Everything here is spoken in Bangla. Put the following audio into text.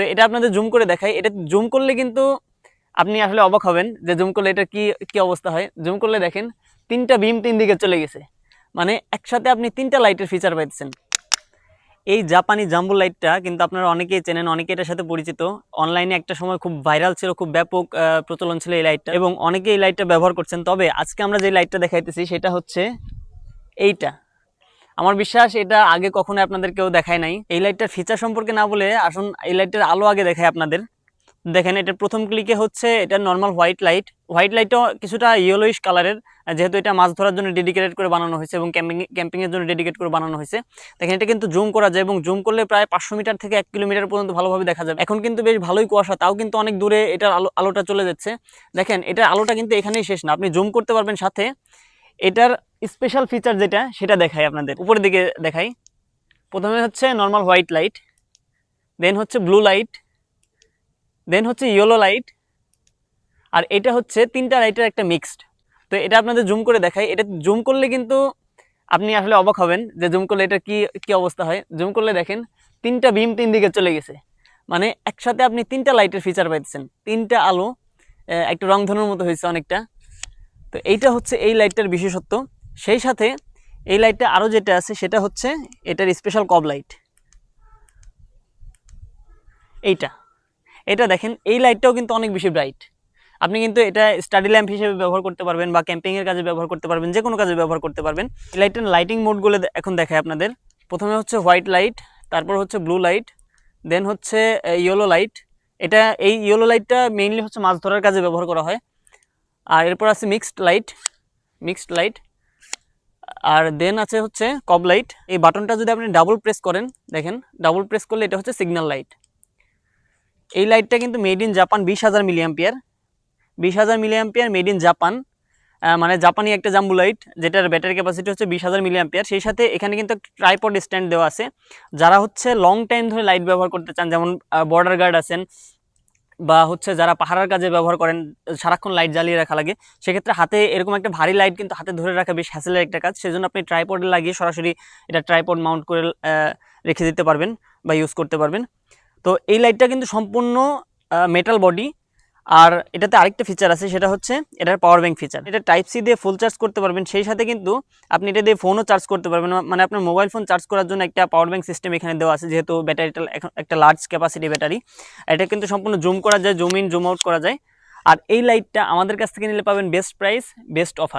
তো এটা আপনাদের জুম করে দেখাই। এটা জুম করলে কিন্তু আপনি আসলে অবাক হবেন যে জুম করলে এটা কি কি অবস্থা হয়। জুম করলে দেখেন, তিনটা বিম তিন দিকে চলে গেছে। মানে একসাথে আপনি তিনটা লাইটের ফিচার পাইতেছেন। এই জাপানি জাম্বু লাইটটা কিন্তু আপনারা অনেকেই চেনেন অনেকে এটার সাথে পরিচিত। অনলাইনে একটা সময় খুব ভাইরাল ছিল, খুব ব্যাপক প্রচলন ছিল এই লাইটটা এবং অনেকে এই লাইটটা ব্যবহার করছেন। তবে আজকে আমরা যে লাইটটা দেখাইতেছি, সেটা হচ্ছে এইটা। আমার বিশ্বাস এটা আগে কখনো আপনাদের কেউ দেখায় নাই। এই লাইটটার ফিচার সম্পর্কে না বলে আসুন এই লাইটটার আলো আগে দেখায় আপনাদের। দেখেন, এটার প্রথম ক্লিকে হচ্ছে এটা নর্মাল হোয়াইট লাইট হোয়াইট লাইটও কিছুটা ইয়েলোইশ কালারের যেহেতু এটা মাছ ধরার জন্য ডেডিকেটেড করে বানানো হয়েছে এবং ক্যাম্পিং ক্যাম্পিংয়ের জন্য ডেডিকেট করে বানানো হয়েছে। দেখেন, এটা কিন্তু জুম করা যায় এবং জুম করলে প্রায় পাঁচশো মিটার থেকে এক কিলোমিটার পর্যন্ত ভালোভাবে দেখা যাবে। এখন কিন্তু বেশ ভালোই কুয়াশা, তাও কিন্তু অনেক দূরে এটার আলো, আলোটা চলে যাচ্ছে। দেখেন, এটার আলোটা কিন্তু এখানেই শেষ না। আপনি জুম করতে পারবেন সাথে। এটার স্পেশাল ফিচার যেটা, সেটা দেখাই আপনাদের। উপরের দিকে দেখাই। প্রথমে হচ্ছে নর্মাল হোয়াইট লাইট দেন হচ্ছে ব্লু লাইট দেন হচ্ছে ইয়েলো লাইট আর এটা হচ্ছে তিনটা লাইটের একটা মিক্সড তো এটা আপনাদের জুম করে দেখাই। এটা জুম করলে কিন্তু আপনি আসলে অবাক হবেন যে জুম করলে এটা কি কি অবস্থা হয়। জুম করলে দেখেন তিনটা বিম তিন দিকে চলে গেছে। মানে একসাথে আপনি তিনটা লাইটের ফিচার পাইতেছেন। তিনটা আলো একটু রংধনুর মতো হয়েছে অনেকটা। তো এইটা হচ্ছে এই লাইটটার বিশেষত্ব। সেই সাথে এই লাইটটা আরও যেটা আছে সেটা হচ্ছে এটার স্পেশাল কব লাইট এইটা। এটা দেখেন, এই লাইটটাও কিন্তু অনেক বেশি ব্রাইট আপনি কিন্তু এটা স্টাডি ল্যাম্প হিসেবে ব্যবহার করতে পারবেন বা ক্যাম্পিংয়ের কাজে ব্যবহার করতে পারবেন যে কোনো কাজে ব্যবহার করতে পারবেন। এই লাইটের লাইটিং মোডগুলো এখন দেখায় আপনাদের। প্রথমে হচ্ছে হোয়াইট লাইট তারপর হচ্ছে ব্লু লাইট দেন হচ্ছে ইয়েলো লাইট এটা এই ইয়েলো লাইটটা মেইনলি হচ্ছে মাছ ধরার কাজে ব্যবহার করা হয়। আর এরপর আছে মিক্সড লাইট মিক্সড লাইট আর দেন আছে হচ্ছে কব লাইট এই বাটনটা যদি আপনি ডাবল প্রেস করেন, দেখেন ডাবল প্রেস করলে এটা হচ্ছে সিগন্যাল লাইট এই লাইটটা কিন্তু মেড ইন জাপান বিশ হাজার মিলিয়াম্পিয়ার বিশ হাজার মিলিয়াম্পিয়ার মেড ইন জাপান মানে জাপানি একটা জাম্বু লাইট যেটার ব্যাটারি ক্যাপাসিটি হচ্ছে বিশ হাজার মিলিয়াম্পিয়ার সেই সাথে এখানে কিন্তু ট্রাইপড স্ট্যান্ড দেওয়া আছে। যারা হচ্ছে লং টাইম ধরে লাইট ব্যবহার করতে চান, যেমন বর্ডার গার্ড আছেন বা হচ্ছে যারা পাহাড়ের কাজে ব্যবহার করেন, সারাক্ষণ লাইট জ্বালিয়ে রাখা লাগে। সেক্ষেত্রে হাতে এরকম একটা ভারী লাইট কিন্তু হাতে ধরে রাখা বেশ হ্যাসেলের একটা কাজ। সেজন্য আপনি ট্রাইপডে লাগিয়ে সরাসরি এটা ট্রাইপড মাউন্ট করে রেখে দিতে পারবেন বা ইউজ করতে পারবেন। তো এই লাইটটা কিন্তু সম্পূর্ণ মেটাল বডি আর এটাতে আরেকটা ফিচার আছে, সেটা হচ্ছে এটার পাওয়ার ব্যাঙ্ক ফিচার এটা টাইপ সি দিয়ে ফুল চার্জ করতে পারবেন, সেই সাথে কিন্তু আপনি এটা দিয়ে ফোনও চার্জ করতে পারবেন। মানে আপনার মোবাইল ফোন চার্জ করার জন্য একটা পাওয়ার ব্যাঙ্ক সিস্টেম এখানে দেওয়া আছে, যেহেতু ব্যাটারিটা একটা লার্জ ক্যাপাসিটি ব্যাটারি এটা কিন্তু সম্পূর্ণ জুম করা যায় জুম ইন জুম আউট করা যায়। আর এই লাইটটা আমাদের কাছ থেকে নিলে পাবেন বেস্ট প্রাইস বেস্ট অফার